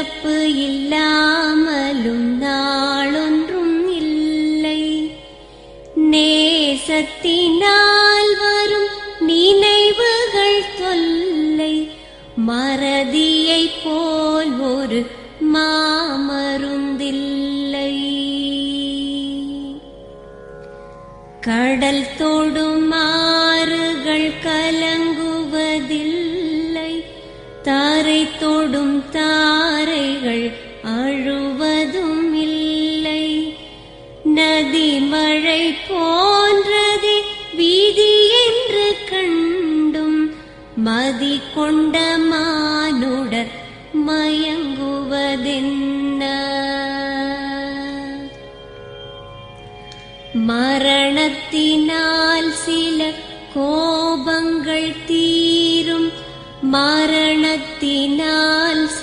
இறப்பு இல்லாமலும் தொடும் தாரைகள் அழுவதும் இல்லை நதி மழை போன்றது வீதி என்று கண்டும் மதி கொண்ட மானுடர் மயங்குவதென்ன? மரணத்தினால் சில கோபங்கள் தீரும். மரண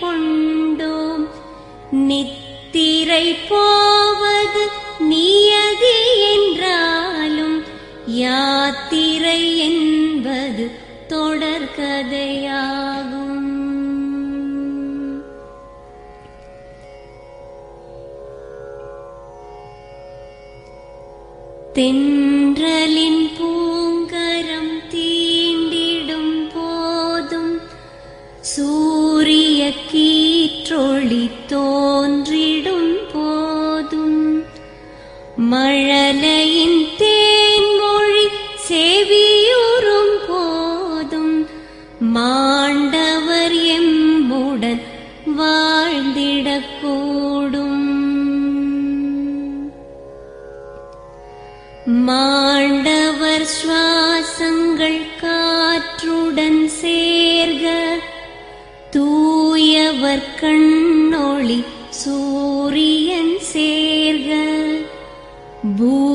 கொண்டோம். நித்திரை போவது நியதி என்றாலும் யாத்திரை என்பது தொடர்கதையாகும் தென்றலின் கீற்றொளி சூரியன் சேர்க பூதங்கள்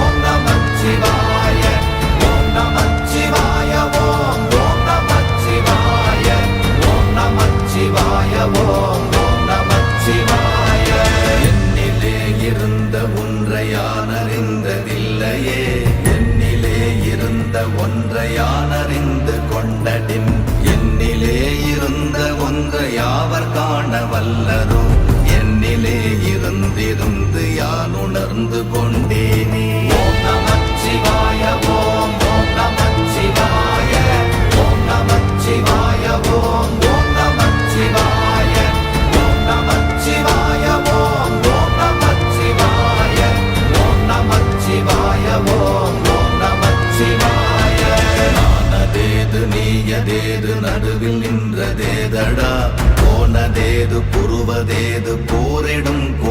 அவர் காண வல்லரோ என்னிலே இருந்திருந்து யான் உணர்ந்து கொண்டேனே. நமச்சிவாய ஓம் நமச்சிவாய ஓம் போனதேது நடுவில் நின்றதேதடா போனதேது புருவதேது போரிடும் கோ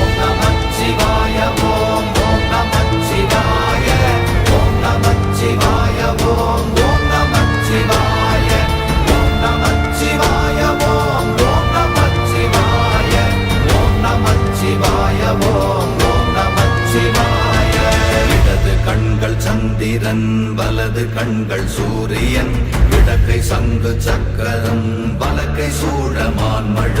கண்கள் சூரியன் இடக்கை சங்கு சக்கரம் வலக்கை சூழமான் மழை.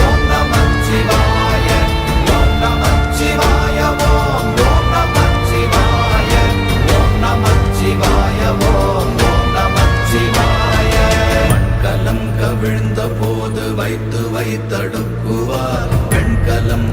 விழுந்த போது வைத்து வைத்தடுக்குவார். கண்கலம்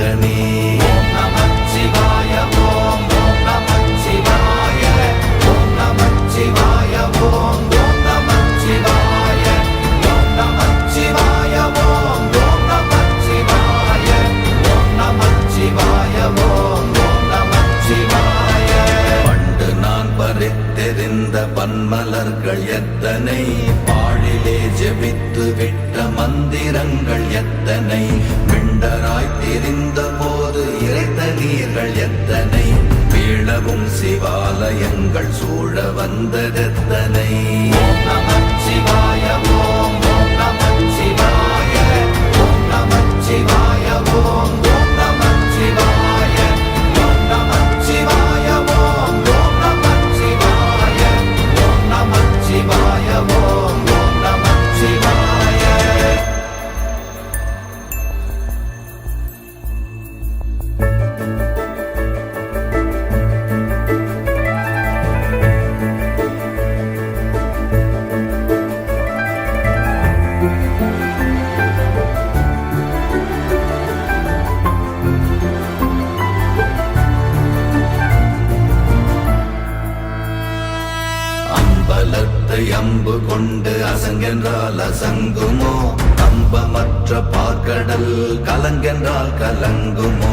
learning. வீரர்கள் எத்தனை? மீளவும் சிவாலயங்கள் சூழ வந்ததெத்தனை? கசங்குமோ கம்பமற்ற பார்க்கடல் கலங்கென்றால் கலங்குமோ?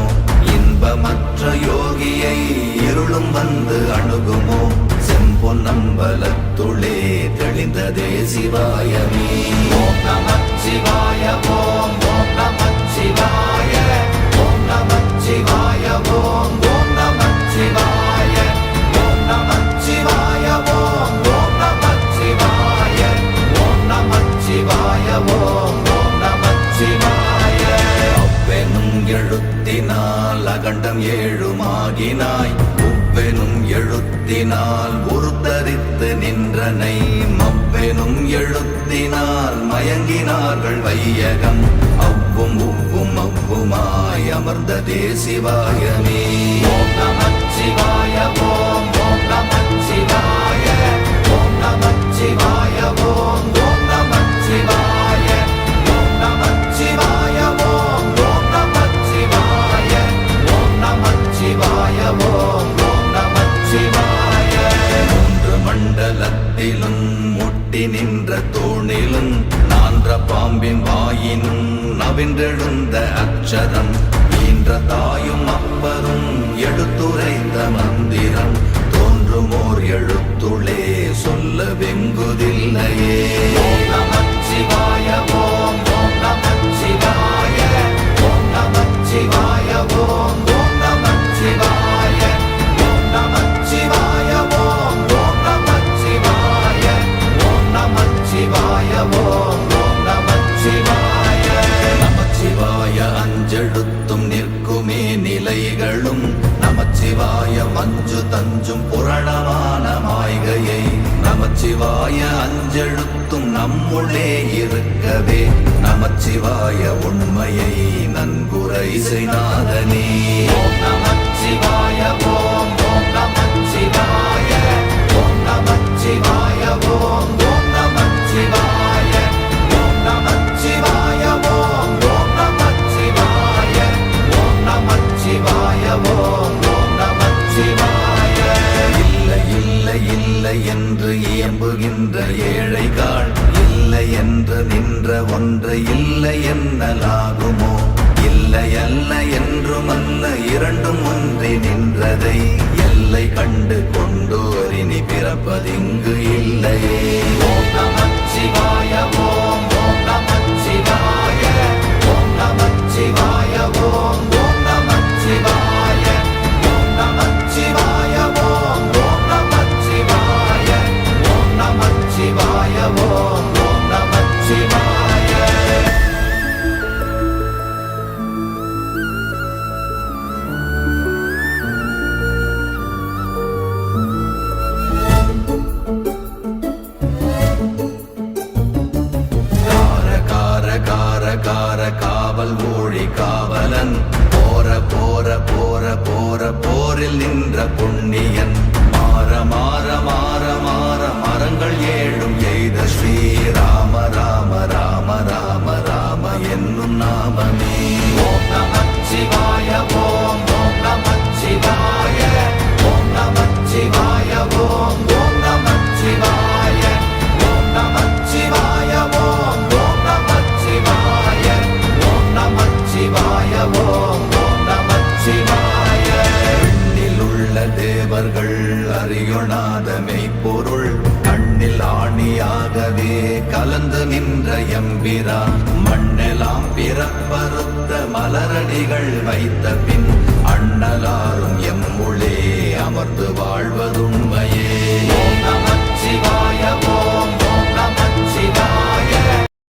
இன்பமற்ற யோகியை இருளும் வந்து அணுகுமோ? செம்பொன்னம்பலத்துளே தெளிந்ததே சிவாயமே. ஓம் நம சிவாய எழுத்தினால் உருத்தரித்து நின்றனை மப்பெனும் எழுத்தினால் மயங்கினார்கள் வையகம். அவ்வும் உவ்வும் அவ்வுமாய் அமர்ந்த தேசிவாயமே ஓம் நமச்சிவாய மண்டலத்திலும் முட்டி நின்ற தோணிலும் நான்ற பாம்பின் வாயினும் நவின்றெழுந்த அச்சரம் ஈன்ற தாயும் அப்பரும் எடுத்துரைத்த மந்திரம். தோன்றுமோர் எழுத்துளே சொல்ல வெங்குதில்லையே நமச்சிவாய ஓம் நமச்சிவாய ஓம் நமச்சிவாய ஓம் நம்முள்ளே இருக்கவே நமச்சிவாய உண்மையை நன்குரை செய்நாதனே ఓం నమ శివాయ ఓం